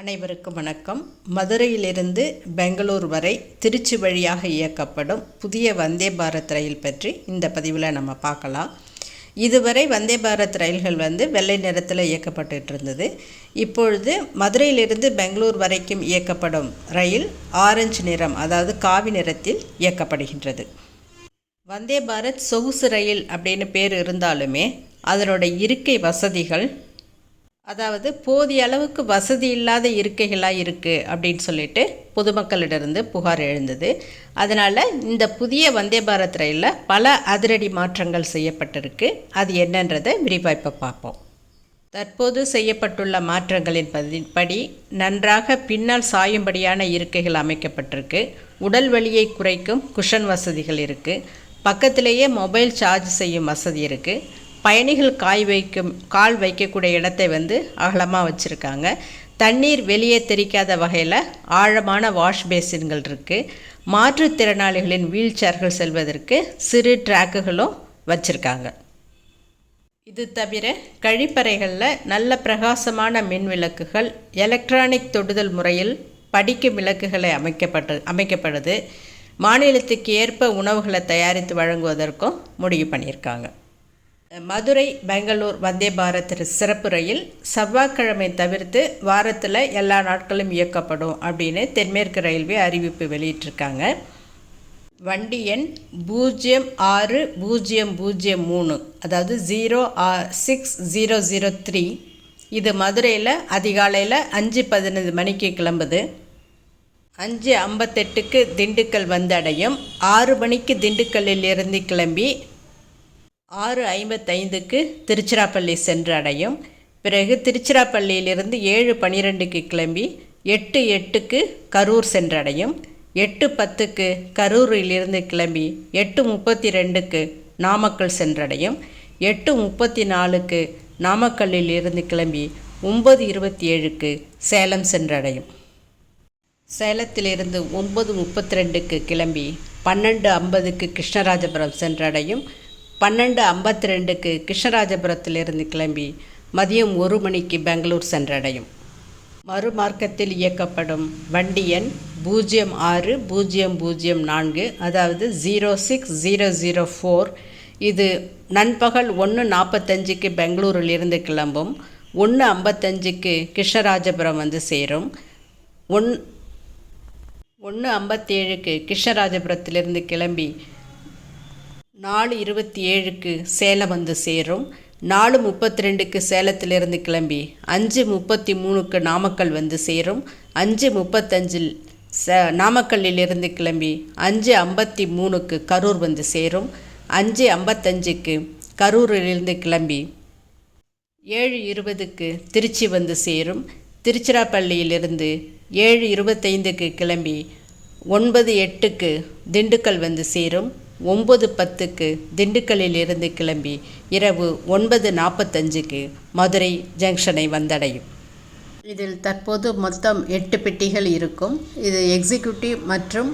அனைவருக்கும் வணக்கம். மதுரையிலிருந்து பெங்களூர் வரை திருச்சி வழியாக இயக்கப்படும் புதிய வந்தே பாரத் ரயில் பற்றி இந்த பதிவில் நம்ம பார்க்கலாம். இதுவரை வந்தே பாரத் ரயில்கள் வந்து வெள்ளை நிறத்தில் இயக்கப்பட்டு இருந்தது. இப்பொழுது மதுரையிலிருந்து பெங்களூர் வரைக்கும் இயக்கப்படும் ரயில் ஆரஞ்சு நிறம் அதாவது காவி நிறத்தில் இயக்கப்படுகின்றது. வந்தே பாரத் சொகுசு ரயில் அப்படின்னு பேர் இருந்தாலுமே அதனோட இருக்கை வசதிகள் அதாவது போதிய அளவுக்கு வசதி இல்லாத இருக்கைகளாக இருக்குது அப்படின்னு சொல்லிட்டு பொதுமக்களிடமிருந்து புகார் எழுந்தது. அதனால் இந்த புதிய வந்தே பாரத் ரயிலில் பல அதிரடி மாற்றங்கள் செய்யப்பட்டிருக்கு. அது என்னன்றதை விரிவாய்ப்பை பார்ப்போம். தற்போது செய்யப்பட்டுள்ள மாற்றங்களின் பதி- படி நன்றாக பின்னால் சாயும்படியான இருக்கைகள் அமைக்கப்பட்டிருக்கு. உடல் வலியை குறைக்கும் குஷன் வசதிகள் இருக்குது பக்கத்திலேயே மொபைல் சார்ஜ் செய்யும் வசதி இருக்குது பயணிகள் காய் வைக்கும் கால் வைக்கக்கூடிய இடத்தை வந்து அகலமாக வச்சுருக்காங்க. தண்ணீர் வெளியே தெரிக்காத வகையில் ஆழமான வாஷ் பேசின்கள் இருக்குது மாற்றுத்திறனாளிகளின் வீல் சேர்கள் செல்வதற்கு சிறு ட்ராக்குகளும் வச்சுருக்காங்க. இது தவிர கழிப்பறைகளில் நல்ல பிரகாசமான மின் விளக்குகள் எலக்ட்ரானிக் தொடுதல் முறையில் படிக்கும் விளக்குகளை அமைக்கப்பட்டு அமைக்கப்படுது. மாநிலத்துக்கு ஏற்ப உணவுகளை தயாரித்து வழங்குவதற்கும் முடிவு பண்ணியிருக்காங்க. மதுரை பெங்களூர் வந்தே பாரத் சிறப்பு ரயில் செவ்வாய்க்கிழமை தவிர்த்து வாரத்தில் எல்லா நாட்களும் இயக்கப்படும் அப்படின்னு தென்மேற்கு ரயில்வே அறிவிப்பு வெளியிட்டிருக்காங்க. வண்டி எண் பூஜ்ஜியம் ஆறு பூஜ்ஜியம் பூஜ்ஜியம் மூணு அதாவது ஜீரோ ஆ சிக்ஸ் ஜீரோ ஜீரோ த்ரீ. இது மதுரையில் அதிகாலையில் அஞ்சு பதினஞ்சு மணிக்கு கிளம்புது. அஞ்சு ஐம்பத்தெட்டுக்கு திண்டுக்கல் வந்தடையும். ஆறு மணிக்கு திண்டுக்கல்லில் இருந்து கிளம்பி ஆறு ஐம்பத்தைந்துக்கு திருச்சிராப்பள்ளி சென்று அடையும் பிறகு திருச்சிராப்பள்ளியிலிருந்து ஏழு பன்னிரெண்டுக்கு கிளம்பி எட்டு எட்டுக்கு கரூர் சென்றடையும். எட்டு பத்துக்கு கரூரிலிருந்து கிளம்பி எட்டு முப்பத்தி ரெண்டுக்கு நாமக்கல் சென்றடையும். எட்டு முப்பத்தி நாலுக்கு நாமக்கல்லில் இருந்து கிளம்பி ஒம்பது இருபத்தி ஏழுக்கு சேலம் சென்றடையும். சேலத்திலிருந்து ஒன்பது முப்பத்தி ரெண்டுக்கு கிளம்பி பன்னெண்டு ஐம்பதுக்கு கிருஷ்ணராஜபுரம் சென்றடையும். பன்னெண்டு ஐம்பத்தி ரெண்டுக்கு கிருஷ்ணராஜபுரத்திலிருந்து கிளம்பி மதியம் ஒரு மணிக்கு பெங்களூர் சென்றடையும். மறுமார்க்கத்தில் இயக்கப்படும் வண்டி எண் பூஜ்ஜியம் ஆறு பூஜ்ஜியம் பூஜ்ஜியம் நான்கு அதாவது zero six zero zero four. இது நண்பகல் ஒன்று நாற்பத்தஞ்சுக்கு பெங்களூரிலிருந்து கிளம்பும் ஒன்று ஐம்பத்தஞ்சுக்கு கிருஷ்ணராஜபுரம் வந்து சேரும். ஒன் ஒன்று ஐம்பத்தேழுக்கு கிருஷ்ணராஜபுரத்திலிருந்து கிளம்பி நாலு இருபத்தி ஏழுக்கு சேலம் வந்து சேரும். நாலு முப்பத்தி ரெண்டுக்கு சேலத்திலிருந்து கிளம்பி அஞ்சு முப்பத்தி மூணுக்கு நாமக்கல் வந்து சேரும். அஞ்சு முப்பத்தஞ்சில் ச நாமக்கல்லிலிருந்து கிளம்பி அஞ்சு ஐம்பத்தி மூணுக்கு கரூர் வந்து சேரும். அஞ்சு ஐம்பத்தஞ்சுக்கு கரூரிலிருந்து கிளம்பி ஏழு இருபதுக்கு திருச்சி வந்து சேரும். திருச்சிராப்பள்ளியிலிருந்து ஏழு இருபத்தைந்துக்கு கிளம்பி ஒன்பது எட்டுக்கு திண்டுக்கல் வந்து சேரும். ஒம்பது பத்துக்கு திண்டுக்கல்லில் இருந்து கிளம்பி இரவு ஒன்பது நாற்பத்தஞ்சுக்கு மதுரை ஜங்ஷனை வந்தடையும். இதில் தற்போது மொத்தம் எட்டு பெட்டிகள் இருக்கும். இது எக்ஸிக்யூட்டிவ் மற்றும்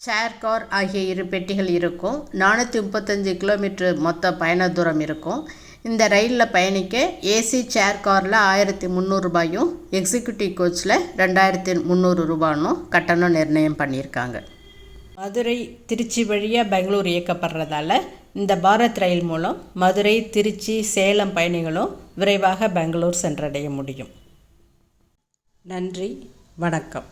சேர் கார் ஆகிய இரு பெட்டிகள் இருக்கும். நானூற்றி முப்பத்தஞ்சு கிலோமீட்டர் மொத்த பயண தூரம் இருக்கும். இந்த ரயிலில் பயணிக்க ஏசி சேர் காரில் ஆயிரத்தி முந்நூறுபாயும் எக்ஸிக்யூட்டிவ் கோச்சில் ரெண்டாயிரத்தி முந்நூறு ரூபாயும் கட்டணம் நிர்ணயம் பண்ணியிருக்காங்க. மதுரை திருச்சி வழியாக பெங்களூர் இயக்கப்படுறதால இந்த பாரத் ரயில் மூலம் மதுரை திருச்சி சேலம் பயணிகளும் விரைவாக பெங்களூர் சென்றடைய முடியும். நன்றி வணக்கம்.